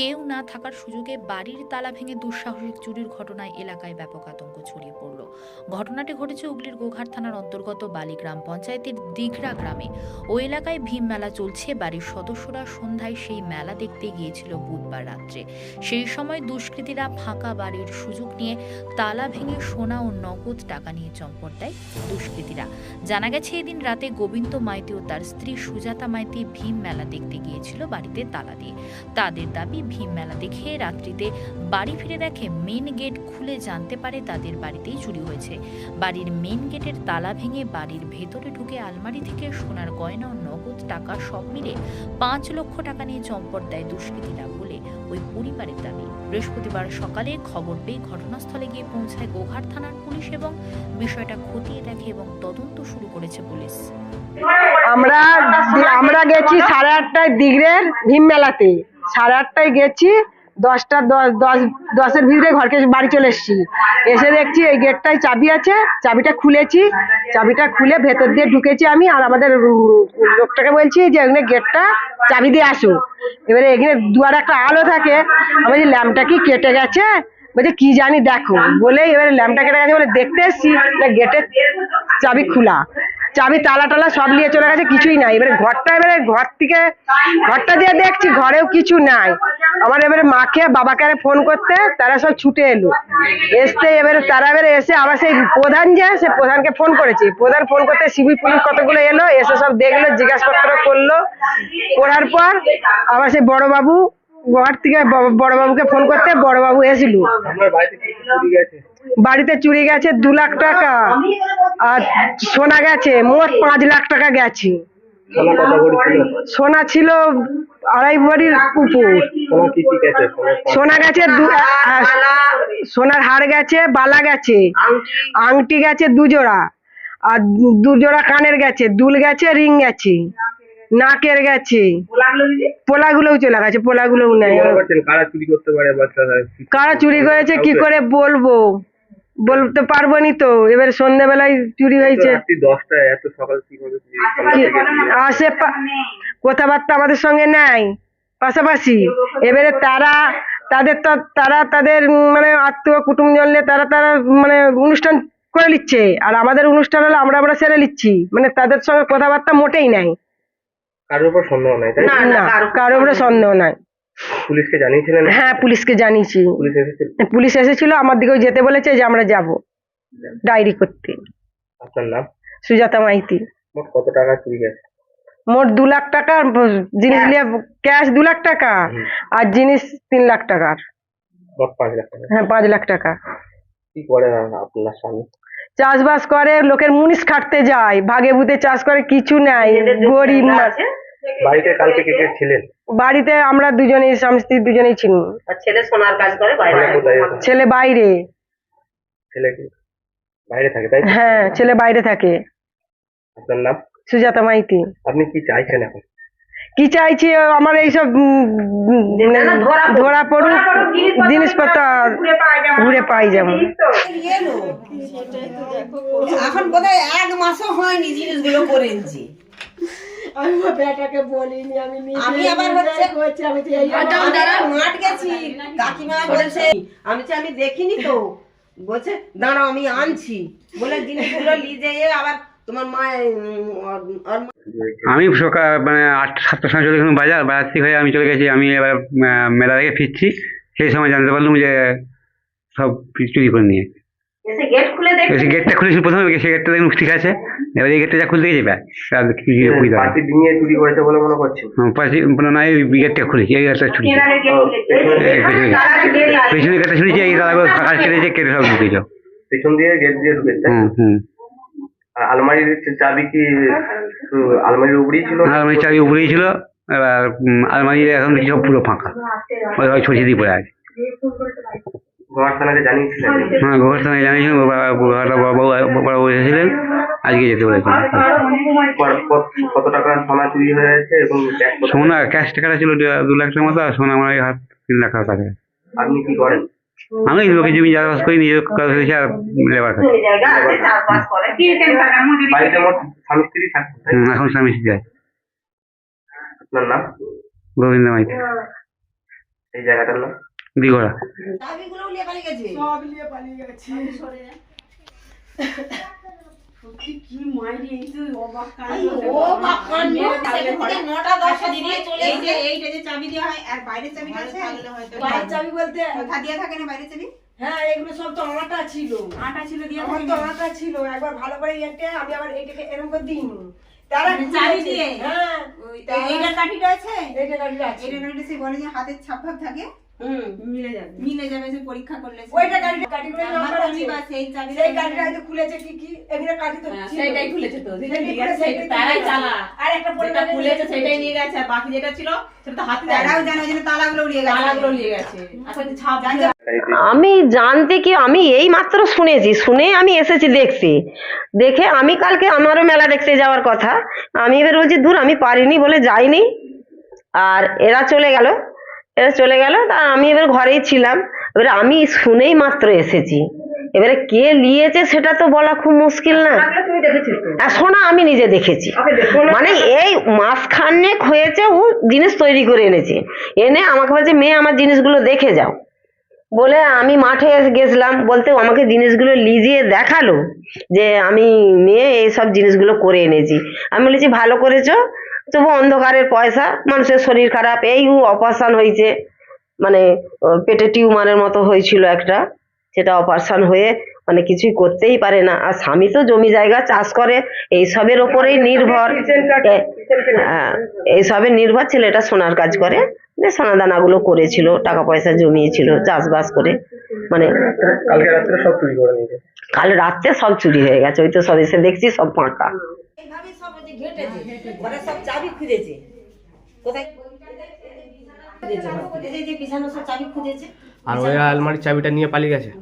কেউ না থাকার সুযোগে বাড়ির তালা ভেঙে দুঃসাহসিক চুরির ঘটনায় এলাকায় ব্যাপক আতঙ্ক ছড়িয়ে পড়ল। ঘটনাটি ঘটেছে হুগলির গোঘাট থানার অন্তর্গত বালিগ্রাম পঞ্চায়েতের দিঘরা গ্রামে। ওই এলাকায় ভীম মেলা চলছে, বাড়ির সদস্যরা সন্ধ্যায় সেই মেলা দেখতে গিয়েছিল বুধবার রাত্রে। সেই সময় দুষ্কৃতীরা ফাঁকা বাড়ির সুযোগ নিয়ে তালা ভেঙে সোনা ও নগদ টাকা নিয়ে চম্পট দেয় দুষ্কৃতীরা। জানা গেছে, এদিন রাতে গোবিন্দ মাইতি ও তার স্ত্রী সুজাতা মাইতি ভীম মেলা দেখতে গিয়েছিল বাড়িতে তালা দিয়ে। তাদের দাবি ভীম মেলা দেখে রাত্রিতে বাড়ি ফিরে দেখে মেন গেট খুলে জানতে পারে তাদের বাড়িতেই চুরি হয়েছে। বাড়ির মেন গেটের তালা ভেঙে বাড়ির ভেতরে ঢুকে আলমারি থেকে সোনার গয়না ও নগদ টাকা সব মিলে পাঁচ লক্ষ টাকা নিয়ে চম্পট দেয় দুষ্কৃতীরা বলে ওই পরিবারের দাবি। বৃহস্পতিবার সকালে খবর পেয়ে ঘটনাস্থলে গিয়ে পৌঁছায় গোঘাট থানার পুলিশ এবং বিষয়টা খতিয়ে দেখে এবং তদন্ত শুরু করেছে পুলিশ। আমরা আমরা গেছি সাড়ে আটটায় দিগড়ের ভীম মেলাতে। সাড়ে আটটায় গেছি, দশটা দশ দশ, দশের ভিতরে ঘরকে বাড়ি চলে এসেছি। এসে দেখছি এই গেটটায় চাবি আছে, চাবিটা খুলেছি, চাবিটা খুলে ভেতর দিয়ে ঢুকেছি আমি, আর আমাদের লোকটাকে বলছি যে এখানে গেটটা চাবি দিয়ে আসো। এবারে এখানে দুয়ারে একটা আলো থাকে, আমি বলছি, ল্যাম্পটা কি কেটে গেছে? বলছে, কি জানি, দেখো। বলে এবারে ল্যাম্পটা কেটে গেছে বলে দেখতে এসছি গেটের চাবি খোলা। চাবি, তালা টালা সব নিয়ে চলে গেছে, কিছুই নাই। এবারে ঘরটা, এবারে ঘর থেকে, ঘরটা দিয়ে দেখছি ঘরেও কিছু নাই। আমার এবারে মাকে, বাবাকে ফোন করতে, তারা সব ছুটে এলো। এসতে এবারে, তারা এবারে এসে আবার সেই প্রধান যে, সে প্রধানকে ফোন করেছি। প্রধান ফোন করতে সিভিল পুলিশ কতগুলো এলো, এসে সব দেখল জিজ্ঞাসাপত্র করল। করার পর আবার সেই বড়বাবু, ঘর থেকে বড়বাবুকে ফোন করতে, বড়বাবু আপনার বাড়িতে চুরি গেছে দু লাখ টাকা। আর সোনা গেছে মোট পাঁচ লাখ টাকা গেছে। সোনা ছিল? আড়াই ভরির উপর। সোনা গেছে? সোনার হার গেছে বালা গেছে আংটি গেছে দুজোড়া আর দু- দু কানের গেছে দুল গেছে রিং গেছে নাকের গেছে। পোলাগুলোও চলে গেছে পোলাগুলোও নেই। কারা চুরি করতে পারে কারা চুরি করেছে কি করে বলব? বলতে পারব নি তো এবার সন্ধ্যেবেলায় চুরি হয়েছে? আসে কথাবার্তা আমাদের সঙ্গে নাই। পাশাপাশি এবারে তারা তাদের তো তারা তাদের মানে আত্মীয় কুটুম জনলে তারা তারা মানে অনুষ্ঠান করে নিচ্ছে। আর আমাদের অনুষ্ঠান হলে আমরা আমরা সেরে নিচ্ছি। মানে তাদের সঙ্গে কথাবার্তা মোটেই নাই। কারোর উপর সন্দেহ নাই? না কারোর উপরে সন্দেহ নাই। পুলিশকে জানিয়েছিলেন? হ্যাঁ পুলিশকে জানিয়েছি। পুলিশ এসেছিল? পুলিশ এসেছিল আমার দিকেও যেতে বলেছে যে আমরা যাব ডায়েরি করতে। আপনার নাম? সুজাতা মাইতি। মোট কত টাকা চুরি গেছে? মোট দু লাখ টাকার জিনিস নিয়ে ক্যাশ দু লাখ টাকা আর জিনিস তিন লাখ টাকার। মোট পাঁচ লাখ টাকা। হ্যাঁ পাঁচ লাখ টাকা। কি করে আপনার স্বামী? চাষবাস করে লোকের মুনিশ খাটতে যায় ভাগে ভূতে চাষ করে কিছু নাই গরিব মা- বাড়িতে কালকে কে কে ছিলেন? বাড়িতে আমরা দুজনেই স্বামী স্ত্রী দুজনেই ছিল আর ছেলে সোনার কাজ করে বাইরে ছেলে কোথায় আছে? ছেলে বাইরে। ছেলে কি? বাইরে থাকে তাই তো? হ্যাঁ ছেলে বাইরে থাকে। আপনার নাম? সুজাতা মাইতি। আপনি কি চাইছেন এখন? কি চাইছি আমার এইসব উম, উম, মানে ধরা পড়ুক। জিনিসপত্র জিনিসপত্র ঘুরে পাই যেমন। ঘুরে পাই যেমন এখন বোধহয় এক মাসও হয়নি জিনিসগুলো করেছি আমি আমার বেটাকে বলিনি আমি আমি আবার নিজে হচ্ছে- করছি আমি তো এই আমি মাঠ গেছি। কাকিমা বলেছে আমি দেখিনি তো। বলছে দাঁড়াও আমি আনছি। বলে জিনিসগুলো লিজে আবার তোমার মা উম, ওর- ওর মা- আমি সকাল মানে আট সাতটার সময় চলে গেলাম বাজার। বাজার থেকে হয়ে আমি চলে গেছি আমি এবার মেলা থেকে ফিরছি। সেই সময় জানতে পারলাম যে সব চুরি করে নিয়ে। এসে গেট খুলে দেখ। গেটটা খুলেছিল প্রথমে সেই গেটটা দেখুন ঠিক আছে। এবার এই গেটটা যা খুলতে গেছে ব্যাস আর কিছু বুঝতে পারি পার্টি ডিঙিয়ে চুরি করেছে বলে মনে পাশে বলে না এই গেটটা খুলেছি। এই গেটটা এই পেছনে গেটটা ছুটেছে এই দাদা কাজ কেটেছে কেটে সব ঢুকেছ পেছন দিয়ে গেট দিয়ে ঢুকেছে? হুম হুম। আর আলমারির চাবি কি আলমারির উপরেই ছিল? না? আলমারি চাবি উপরেই ছিল। এবার আলমারি এখন সব পুরো ফাঁকা। ওই ছড়িয়ে দিয়ে পড়ে আছে। জানিয়েছিলেন। হ্যাঁ এসেছিলেন আজকে যেতে বলেছেন। কত- সোনা চুরি এবং সোনা ক্যাশ টাকাটা ছিল দু- লাখ টাকার মতো আর সোনা আমার হাত তিন লাখ টাকার কাছে। আপনি কি করেন? আমি লোকে জমি চাষবাস করি নিজের কাজ হয়েছে আর লেবার এখন স্বামী স্ত্রী আছে। আপনার নাম? গোবিন্দ মাইতি। এই জায়গাটার নাম? নিয়ে পালিয়ে গেছে। সব নিয়ে পালিয়ে গেছে। সত্যি কি মাইরি এই তো অবাক কাণ্ড। ও বাবা সেখান থেকে নটা দশটা দিয়ে চলে এই যে এসেছে। এইটা যে চাবি দেওয়া হয় আর বাইরের চাবিটা বাইরের চাবি বলতে দিয়ে থাকে না বাইরের চাবি? হ্যাঁ এগুলো সব তো আমারটা ছিল। আটা ছিল দিয়ে আমার তো আমারটা ছিল। একবার ভালো করে ইয়েতে আমি আবার এইটাকে এরকম করে দিই। তারা মানে চাবি দিয়ে? হ্যাঁ এই- কাঠিটা আছে? এইটা কাটিটা আছে। এইটার কাঠিটা সে বলে যে হাতের ছাপ থাকে? মিলে যাবে। মিলে যাবে সে পরীক্ষা করলে ওইটা নাম্বার নাম্বার আমি আছে বা সেই চাবি সেই কাটিটা হয়তো খুলেছে কি কি? এগুলো কাটি তো। সেটাই খুলেছে তো সেটা তারাই চালা। আর একটা খুলেছে সেটাই নিয়ে গেছে আর বাকি যেটা ছিল সেটা তো হাতে তারাও জানে জন্য তালাগুলো উড়িয়ে গেছে। তালাগুলো নিয়ে গেছে। যে ছাপ জানতে আমি জানতে কি আমি এই মাত্র শুনেছি শুনে আমি এসেছি দেখছি। দেখে আমি কালকে আমারও মেলা দেখতে যাওয়ার কথা। আমি এবার বলছি দূর আমি পারিনি বলে যাইনি। আর এরা চলে গেল। এরা চলে গেল তা আমি এবার ঘরেই ছিলাম। এবারে আমি শুনেই মাত্র এসেছি। এবারে কে নিয়েছে সেটা তো বলা খুব মুশকিল না। আর শোনা আমি নিজে দেখেছি। মানে এই মাসখানেক হয়েছে ও জিনিস তৈরি করে এনেছে। এনে আমাকে বলছে মেয়ে আমার জিনিসগুলো দেখে যাও। বলে আমি মাঠে গেছিলাম। বলতে আমাকে জিনিসগুলো লিজিয়ে দেখাল যে আমি মেয়ে এইসব জিনিসগুলো করে এনেছি। আমি বলেছি ভালো করেছ? তবু অন্ধকারের পয়সা মানুষের শরীর খারাপ এই অপারেশন হয়েছে। মানে পেটে টিউমারের মতো হয়েছিল একটা সেটা অপারেশন হয়ে মানে কিছুই করতেই পারে না। আর স্বামী তো জমি জায়গা চাষ করে এইসবের ওপরেই নির্ভর। হ্যাঁ, এইসবের নির্ভর ছেলেটা সোনার কাজ করে যে সোনা দানাগুলো করেছিল টাকা পয়সা জমিয়েছিল চাষবাস করে। মানে কালকে রাত্রে সব চুরি করে নিয়ে গেছে কাল রাত্রে সব চুরি হয়ে গেছে ওই তো সব এসে দেখছি সব ফাঁকা। ঘেঁটেছে? ঘরে সব চাবি খুঁজেছে। কোথায়? খুঁজেছে সব। এই যে- যে বিছানো সব চাবি খুঁজেছে। আর ওই আলমারির চাবিটা নিয়ে পালিয়ে গেছে।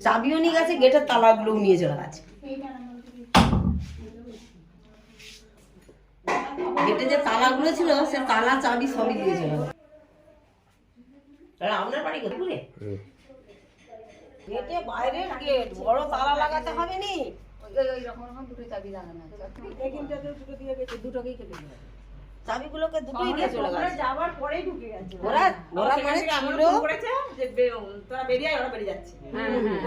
চাবিও নিয়ে গেছে গেটের তালাগুলোও নিয়ে চলে গেছে। গেটে যে তালাগুলো ছিল সে তালা চাবি সবই দিয়ে চলে গেছে। আপনার বাড়ি ঘুরে গেটে বাইরের গেট বড় তালা লাগাতে হবে নি। চাবিগুলোকে দুটোই দিয়ে চলে গেছে। যাওয়ার পরেই ঢুকে গেছে। ওরা ওরা মানে ছিল করেছে যে তোরা বেরিয়ে ওরা বেরিয়ে যাচ্ছে।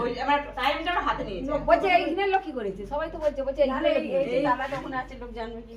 ওই আমার টাইমটা আমার হাতে নিয়েছে। বলছে এইখানে লোক কি করেছে। সবাই তো বলছে বলছে এইখানে লোক তালা যখন আছে লোক জানবে কি?